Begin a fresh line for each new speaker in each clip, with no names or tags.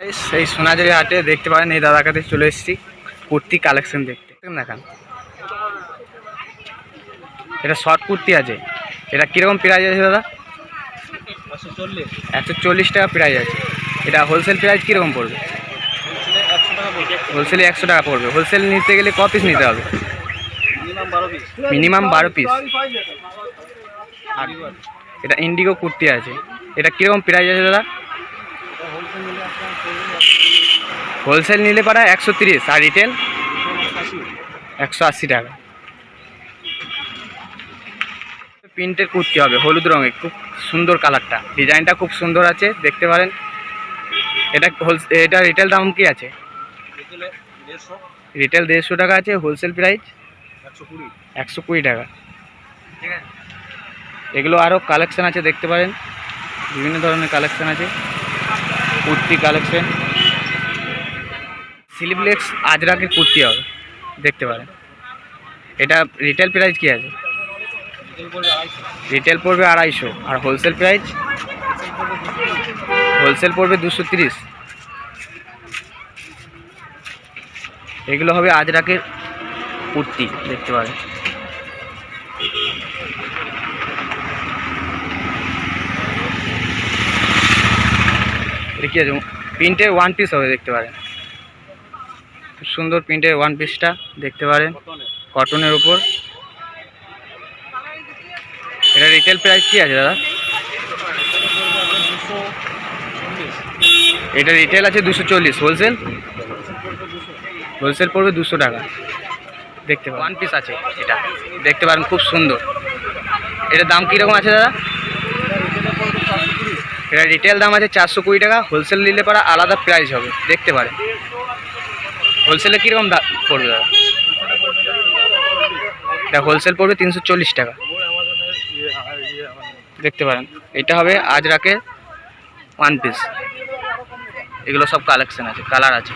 এই সোনাঝুরি হাটে দেখতে পারেন, এই দাদার কাছে চলে এসেছি, কুর্তি কালেকশন দেখতে। দেখান এটা শর্ট কুর্তি আছে। এটা কীরকম প্রাইজ আছে দাদা? একশো চল্লিশ। টাকা প্রাইজ আছে। এটা হোলসেল প্রাইস কীরকম পড়বে? হোলসেলে একশো টাকা পড়বে। হোলসেল নিতে গেলে ক পিস নিতে হবে?
মিনিমাম বারো পিস
এটা ইন্ডিগো কুর্তি আছে। এটা কীরকম প্রাইজ আছে দাদা?
হোলসেল
নিলে পারা একশো তিরিশ, আর রিটেল একশো আশি টাকা। প্রিন্টের কুর্তি হবে, হলুদ রঙের, খুব সুন্দর কালারটা। ডিজাইনটা খুব সুন্দর আছে, দেখতে পারেন। এটা হোল এটা রিটেল দাম কি আছে? রিটেল দেড়শো টাকা আছে, হোলসেল প্রাইস
একশো কুড়ি
টাকা। এগুলো আরও কালেকশান আছে, দেখতে পারেন। বিভিন্ন ধরনের কালেকশান আছে। কুর্তি কালেকশন স্লিভলেক্স আজরাকের কুর্তি হবে। দেখতে পারেন। এটা রিটেল প্রাইস কি আছে? রিটেল পড়বে আড়াইশো। আর হোলসেল প্রাইস হোলসেল পড়বে দুশো তিরিশ। এগুলো হবে আজরাকের কুর্তি, দেখতে পারেন। কি আছে? প্রিন্টের ওয়ান পিস হবে, দেখতে পারেন। খুব সুন্দর প্রিন্টের ওয়ান পিসটা দেখতে পারেন।
কটনে
কটনের উপর। এটা রিটেল প্রাইস কি আছে দাদা? এটা রিটেল আছে দুশো চল্লিশ হোলসেল হোলসেল পড়বে দুশো টাকা। দেখতে ওয়ান পিস আছে এটা। দেখতে পারেন খুব সুন্দর। এটার দাম কীরকম আছে দাদা? এটা রিটেল দাম আছে চারশো কুড়ি টাকা হোলসেল নিলে পরে আলাদা প্রাইস হবে। দেখতে পারেন। হোলসেলে কীরকম দাম পড়বে দাদা? এটা হোলসেল পড়বে তিনশো চল্লিশ টাকা। দেখতে পারেন। এটা হবে আজরাকে ওয়ান পিস এগুলো সব কালেকশন আছে কালার আছে।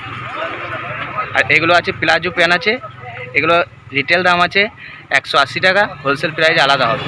আর এগুলো আছে প্লাজো প্যান আছে। এগুলো রিটেল দাম আছে একশো আশি টাকা। হোলসেল প্রাইস আলাদা হবে।